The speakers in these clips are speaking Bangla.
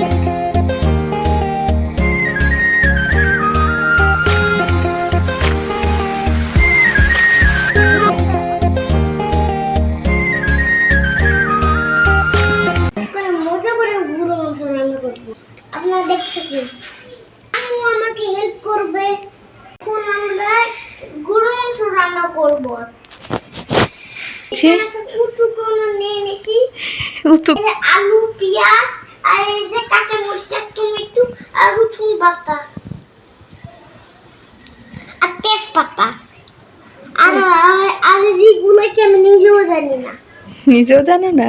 করে পাতা। আর তেজপাতা। আর আর- যেগুলো কি আমি নিজেও জানি না। নিজেও জানো না?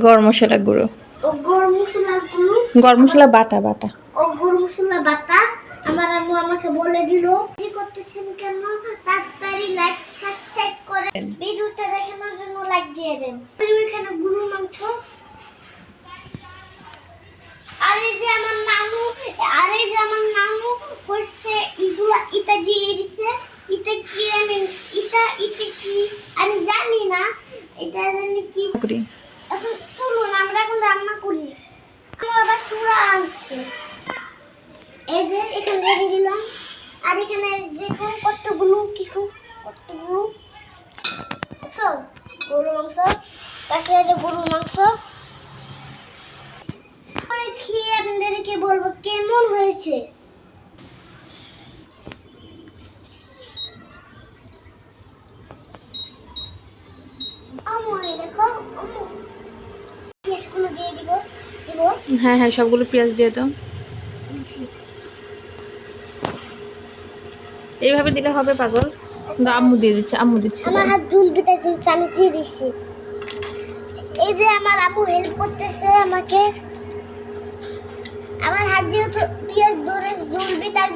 গরম মশলা গুঁড়ো। ও গরম মশলাগুলো গরম মশলা বাটা বাটা। ও গরম মশলা বাটা। আমার আম্মু আমাকে বলে দিল। কি করতেছেন কেন? তাড়াতাড়ি লাইক সাবস্ক্রাইব করে ভিডিওটা দেখানোর জন্য লাইক দিয়ে দেন আর ওইখানে গরু মাংস আর এই যে আমার নানু আর এই যে আমার নানু হচ্ছে ইটা দিয়ে দিছে এটা কি আমি ইটা এটা কি আমি জানি না এটা জানি কি করি এখন চলুন আমরা এখন রান্না করি আমার আবার চূড়া আনছে এই যে এখানে রেখে দিলাম আর এখানে দেখুন কতগুলো কিছু কতগুলো বুঝছ গরু মাংস পাশে আছে গরু মাংস খেয়ে আপনাদেরকে বলব কেমন হয়েছে আম্মু এই দেখো আম্মু পেঁয়াজগুলো দিয়ে দিব দিব হ্যাঁ হ্যাঁ সবগুলো পেঁয়াজ দিয়ে দাও। এইভাবে দিলে হবে পাগল? আম্মু দিয়ে দিচ্ছে আম্মু দিচ্ছে। আমার হাত দুলবে তাই জন্য চালু দিয়ে দিচ্ছি এই যে আমার আম্মু হেল্প করতেছে আমাকে। আমার হাত যেহেতু পেঁয়াজ ধরে জ্বলবে তাই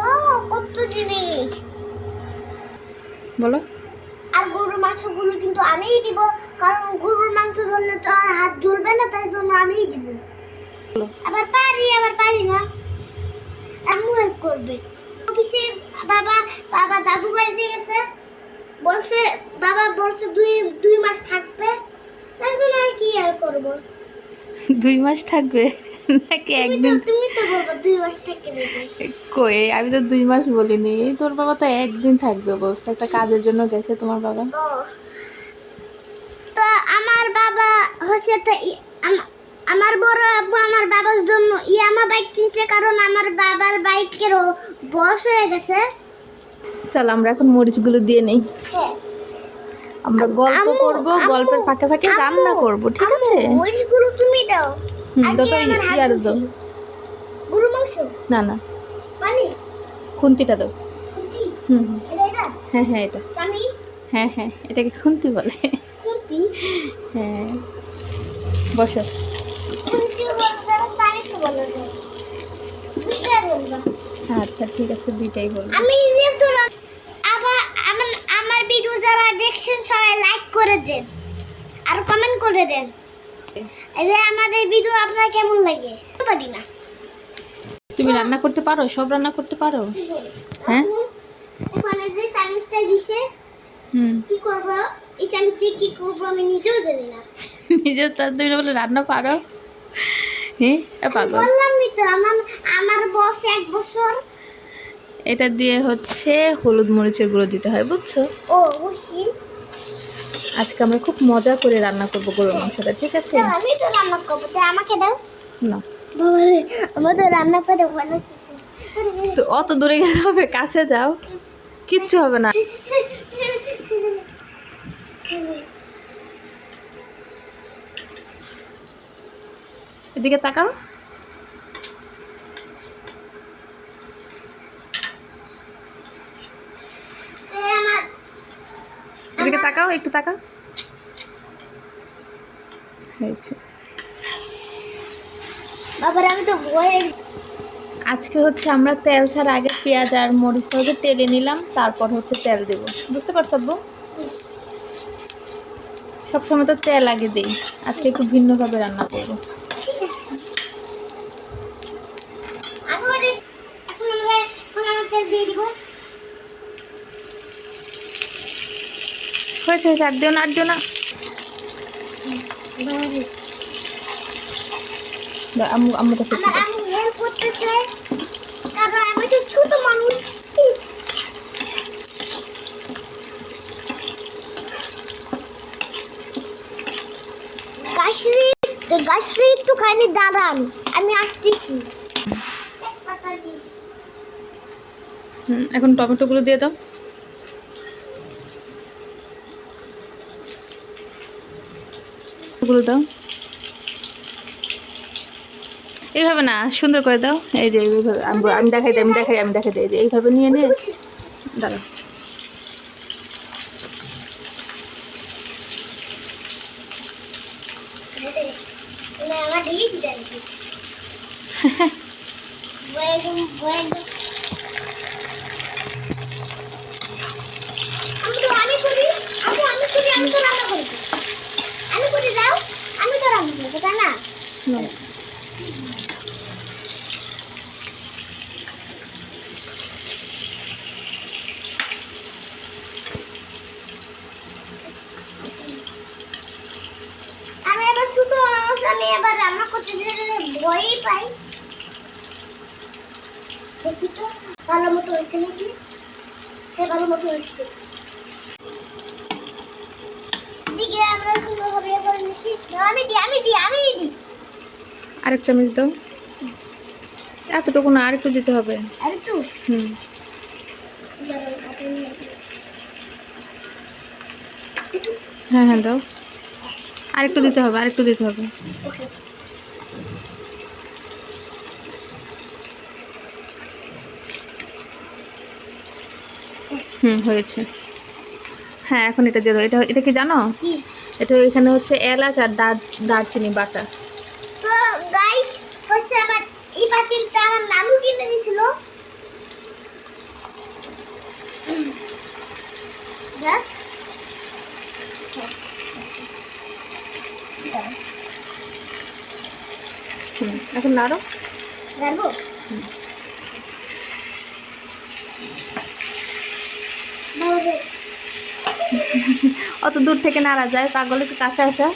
ও কত জিনিস। বলো। মাংসগুলো কিন্তু আমিই দিব কারণ গরুর মাংস ধরলে তো আর হাত জ্বলবে না তাই জন্য আমিই দিব। আবার পারি আবার পারি না। আম্মু হেল্প করবে। অফিসে বাবা বাবা দাদু বাড়িতে গেছে। বলছে বাবা বলছে দুই দুই মাস থাকবে। তাই জন্য আমি কি আর করব? দুই মাস থাকবে? নাকি একদিন তুমি তো বলব কই আমি তো দুই মাস বলিনি। তোর বাবা তো একদিন থাকবে বলছে একটা কাজের জন্য গেছে তোমার বাবা। তো আমার বাবা হচ্ছে তো আমার বড় আব্বু আমার বাবার জন্য ইয়ামা বাইক কিনছে কারণ আমার বাবার বাইকের বয়স হয়ে গেছে। চল আমরা এখন মরিচগুলো দিয়ে নেই। হ্যাঁ। আমরা গল্প করব গল্পের ফাঁকে ফাঁকে রান্না করব ঠিক আছে? মরিচগুলো তুমি দাও। হাত ইয়ার দাও। গরু মাংস? না না। পানি? খুন্তিটা দাও। হুম হ্যাঁ হ্যাঁ এটা। হ্যাঁ হ্যাঁ এটাকে খুন্তি বলে। খুন্তি? হ্যাঁ। বসো। আচ্ছা ঠিক আছে দুইটাই বলব। আমি যেহেতু রা- আবার আমার আমার ভিডিও যারা দেখছেন সবাই লাইক করে দেন। আর কমেন্ট করে দেন। এই যে আমাদের ভিডিও আপনার কেমন লাগে? পারি না। তুমি রান্না করতে পারো? সব রান্না করতে পারো? হ্যাঁ? ওখানে যে চামিচটা দিছে হুম। কি করব? এই চামিচ দিয়ে কি করব আমি নিজেও জানি না। নিজেও তার তুমি বলে রান্না পারো? হ্যাঁ এ পাগল। বললামই তো আমার আমার বয়স এক বছর। এটা দিয়ে হচ্ছে হলুদ মরিচের গুঁড়ো দিতে হয় বুঝছ? ও বুঝছি আজকে আমরা খুব মজা করে রান্না করব গরুর মাংসটা ঠিক আছে? আমি তো রান্না করব তাই আমাকে দাও। না। রান্না করে তো অত দূরে গেলে হবে কাছে যাও। কিচ্ছু হবে না। এদিকে তাকাও। এদিকে তাকাও একটু তাকাও। হয়েছে। বাবার আমি তো আজকে হচ্ছে আমরা তেল ছাড়া আগে পেঁয়াজ আর মরিচটা হচ্ছে তেলে নিলাম তারপর হচ্ছে তেল দেব। বুঝতে পারছ আব্বু? সবসময় তো তেল আগে দিই আজকে একটু ভিন্নভাবে রান্না করব। হয়েছে হয়েছে আর দিও না আর দিও না। দাও, আম্মু আম্মু আমার আমি হেল্প করতেছে। কারণ আমি তো ছোট মানুষ গাছরি গাছরি একটুখানি দাঁড়ান আমি আসতেছি। হুম, এখন টমেটোগুলো দিয়ে দাও। গুলো দাও। এইভাবে না সুন্দর করে দাও। এই যে এইভাবে আমি দেখাই দিই আমি দেখাই আমি দেখাই দিই এইভাবে নিয়ে নিয়ে দাঁড়াও। না বয়েগম আমি তো রান্না করি। আমি আমি তো রান্না করি তাই না হুম। আমি এবার মানুষ আমি এবার রান্না করতে গেলে ভয়ই পাই। দেখি তো ভালো মতো হয়েছে নাকি? সে ভালো মতো হয়েছে। আমরা সুন্দরভাবে এবার মিশি। আমি দিই আমি দিই আমি দিই আরেক চামচ দাও। এতটুকু না আরেকটু দিতে হবে। আর তো হুম হ্যাঁ হ্যাঁ দাও। আরেকটু দিতে হবে আরেকটু দিতে হবে। হুম হয়েছে। হ্যাঁ এখন এটা দিয়ে এটা এটা কি জানো? এটা এখানে হচ্ছে এলাচ আর দার দারচিনি বাটা। তো গাইস হচ্ছে আমার এই পাতিলটা আমার নানু কিনে দিয়েছিল হুম এখন নাড়ো। ভালো অত দূর থেকে নাড়া যায় পাগলে কি কাছে আসা।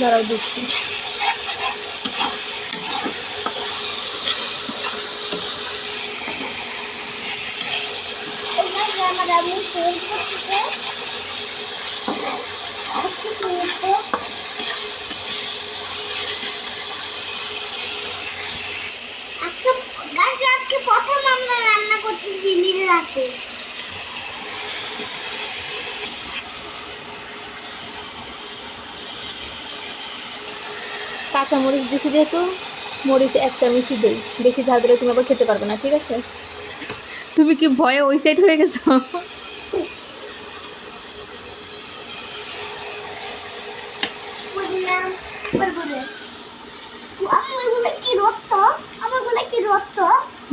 দাঁড়াও দিচ্ছি রান্না করতেছি নিজে রাতে কাঁচা মরিচ দিছি যেহেতু মরিচ এক চামচই দেই। বেশি ঝাল দিলে তুমি আবার খেতে পারবে না, ঠিক আছে? তুমি কি ভয়ে ওই সাইড হয়ে গেছো?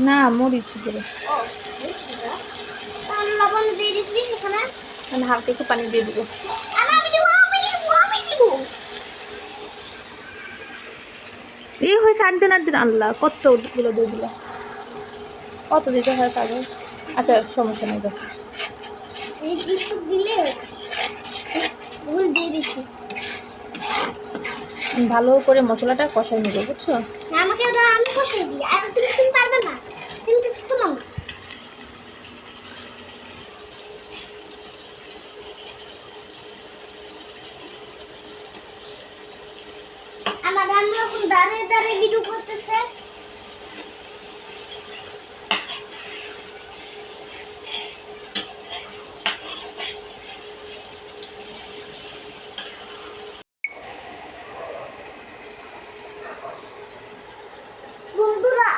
না মরিচ লবণ দিয়ে দিচ্ছি সেখানে আমি হালকা একটু পানি দিয়ে দেবো। আর আমি দিব আমি দিব আমি দিব। এই হয়েছে আট দিন আট দিন আল্লাহ কতগুলো দিয়ে দিল কত দিতে হয় তাহলে আচ্ছা সমস্যা নেই দেখো দিলে ভুল দিয়ে দিচ্ছি ভালো করে মশলাটা কষাই নেব বুঝছ? আমাকে ওটা আমি কষিয়ে দিই। আর তুমি তুমি পারবে না। তুমি তো ছোট মানুষ। আমার রান্না এখন দাঁড়িয়ে দাঁড়িয়ে ভিডিও করতেছে বন্ধুরা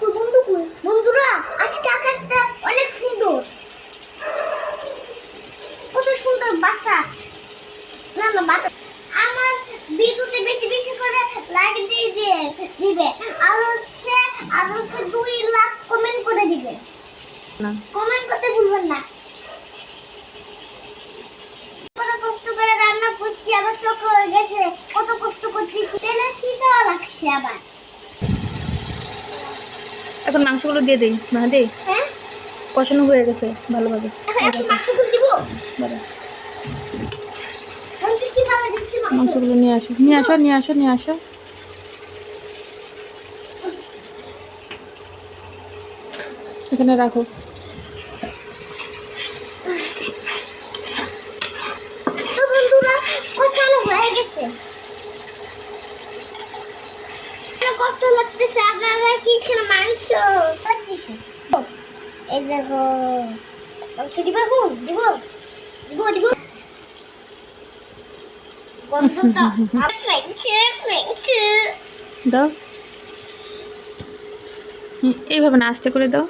তো বন্ধু কই? বন্ধুরা আজকে আকাশটা অনেক সুন্দর কত সুন্দর বাসা না না বাতা আমার ভিডিওতে বেশি বেশি করে লাইক দিয়ে দিয়ে দিবে আর হচ্ছে আর হচ্ছে দুই লাখ কমেন্ট করে দিবে না। কমেন্ট করতে ভুলবেন না। কত কষ্ট করে রান্না করছি আবার চোখ হয়ে গেছে। কত কষ্ট করতেছি তেলে শীতও লাগছে আবার। এখন মাংসগুলো দিয়ে দিই মেহাদি হ্যাঁ? কষানো হয়ে গেছে ভালোভাবে। মাংসগুলো নিয়ে আসো। নিয়ে আসো নিয়ে আসো নিয়ে আসো। এখানে রাখো। তো বন্ধুরা কষানো হয়ে গেছে। কষ্ট লাগতেছে আপনারা কি এখানে মাংস এই দেখো মাংস দিব এখন? দিব? দিব দিব? বন্ধুটা মাংস মাংস। দাও। এইভাবে না আস্তে করে দাও।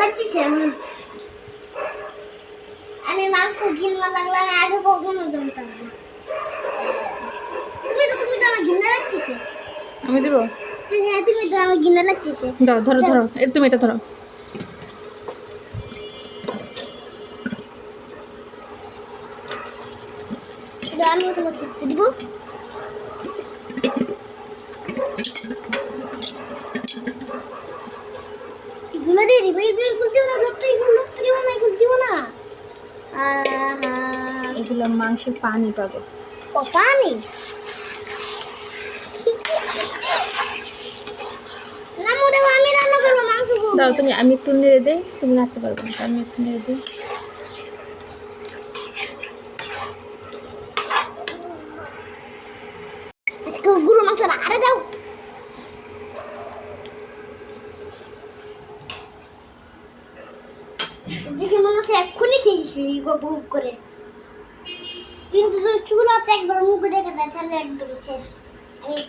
লাগতেছে আমার আমি মাংস কিনতে লাগলে আমি আগে কখনো জানতাম না। তুমি তো তুমি তো আমার ঘিন্না লাগতেছে। আমি দেবো? হ্যাঁ তুমি তো আমার ঘিন্না লাগতেছে। দাও ধরো ধরো। তুমি এটা ধরো। তোমাকে একটু দিব। এগুলো দিয়ে দিব এগুলো এগুলো দিব না লত্ত এগুলো লত্ত দিব না এগুলো দিব না। এগুলো মাংসের পানি পাবে। ও পানি? না আমি রান্না করব মাংস দাও তুমি আমি একটু নেড়ে দিই তুমি রাখতে পারবে আমি একটু নেড়ে দিই। গুরু মাংস না আরে দাও। দেখে মনে হচ্ছে এক্ষুনি খেয়েছিস বুক করে। কিন্তু যদি চুলাতে একবার মুখ দেখা যায় তাহলে একদম শেষ। আমি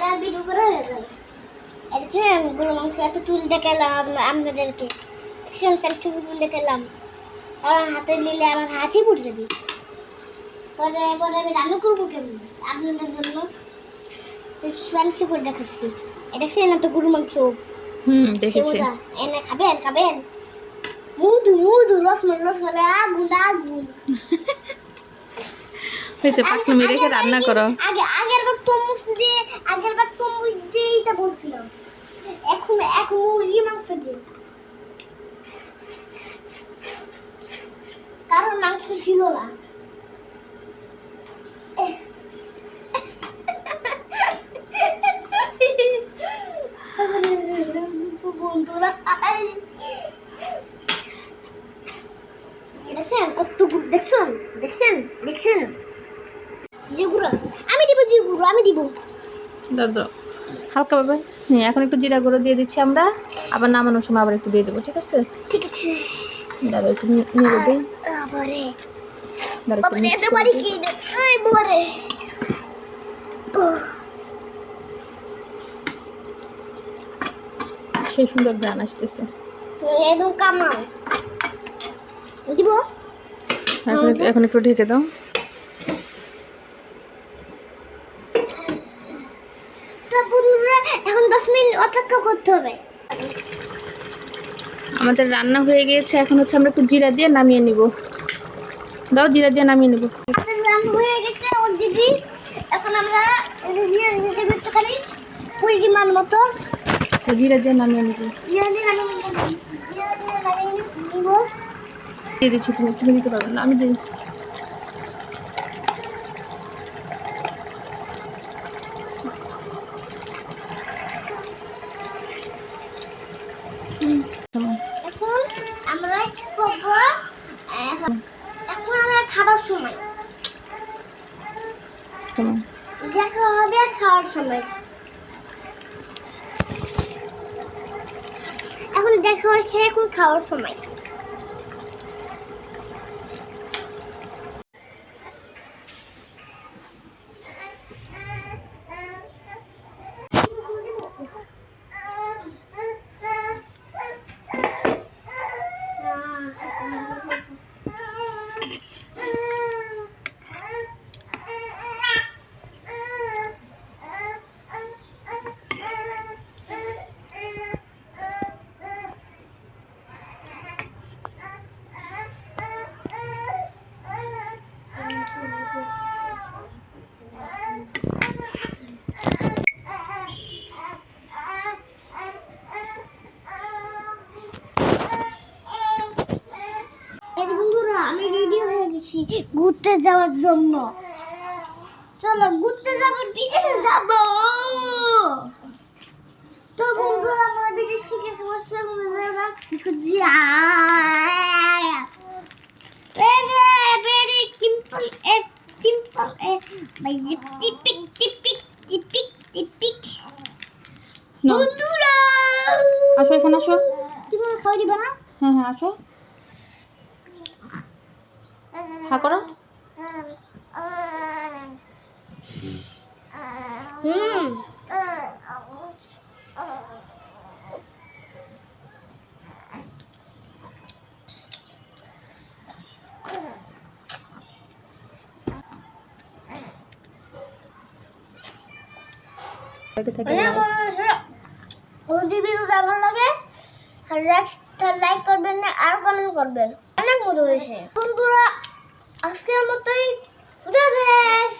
লাল হয়ে যাবে। দেখছেন গরু মাংস এত তুল দেখালাম আপনাদেরকে। দেখছেন চার ছবি তুল দেখালাম কারণ হাতে নিলে আমার হাতই পুড়ে যাবে। পরে পরে আমি রান্না করব কেমন? আপনাদের জন্য। মাংস করে দেখাচ্ছি এটা না তো গরু মাংস হুম দেখেছি এনে খাবেন খাবেন মুদু মুদু রসমলাই রসমলাই আগুন আগুন হয়েছে পাকনামি রেখে রান্না করো আগে আগের বার তরমুজ দিয়ে আগের বার তরমুজ দিয়ে এটা বলছিলাম এখন এখন মুরগি মাংস দিয়ে কারণ মাংস ছিল না বন্ধুরা দেখছেন কত গুড় দেখছেন দেখছেন দেখছেন জিগুড়া আমি দিব জিগুড়া আমি দিব দাও দাও হালকা ভাবে। হ্যাঁ এখন একটু জিরা গুঁড়ো দিয়ে দিচ্ছি আমরা। আবার নামানোর সময় আবার একটু দিয়ে দেবো ঠিক আছে? ঠিক আছে। দাঁড়া একটু নেড়ে দিই। সেই সুন্দর গান আসতেছে। এখন একটু ঢেকে দাও তারপর এখন দশ মিনিট অপেক্ষা করতে হবে। আমাদের রান্না হয়ে গিয়েছে এখন হচ্ছে আমরা একটু জিরা দিয়ে নামিয়ে নিব। দাও জিরা দিয়ে নামিয়ে নিব। হয়ে গেছে ওর দিদি। এখন আমরা দিয়ে পরিমাণ মতো জিরা দিয়ে নামিয়ে নিব। জিরা দিয়ে নামিয়ে নিব দিয়ে নামিয়ে নিব। দিয়ে দিচ্ছি তুমি তুমি দিতে পারবে না আমি দিই কেমন? এখন আমরা কি করব এখন এখন আমরা খাবার সময় কেমন? দেখা হবে খাওয়ার সময় এখন দেখা হচ্ছে এখন খাওয়ার সময় ঘুরতে যাওয়ার জন্য। চলো ঘুরতে যাব বিদেশে যাব। তো বন্ধুরা আমরা বিদেশ থেকে বসে tipik tipik tipik না বন্ধুরা! আসো এখানে আসো। তুমি খাওয়া দিবা না? হ্যাঁ হ্যাঁ আসো। হা করো। হুম। যদি ভিডিওটা ভালো লাগে লাইক করবেন আর কমেন্ট করবেন অনেক মজা হয়েছে বন্ধুরা আজকের মতোই খুদা হাফেজ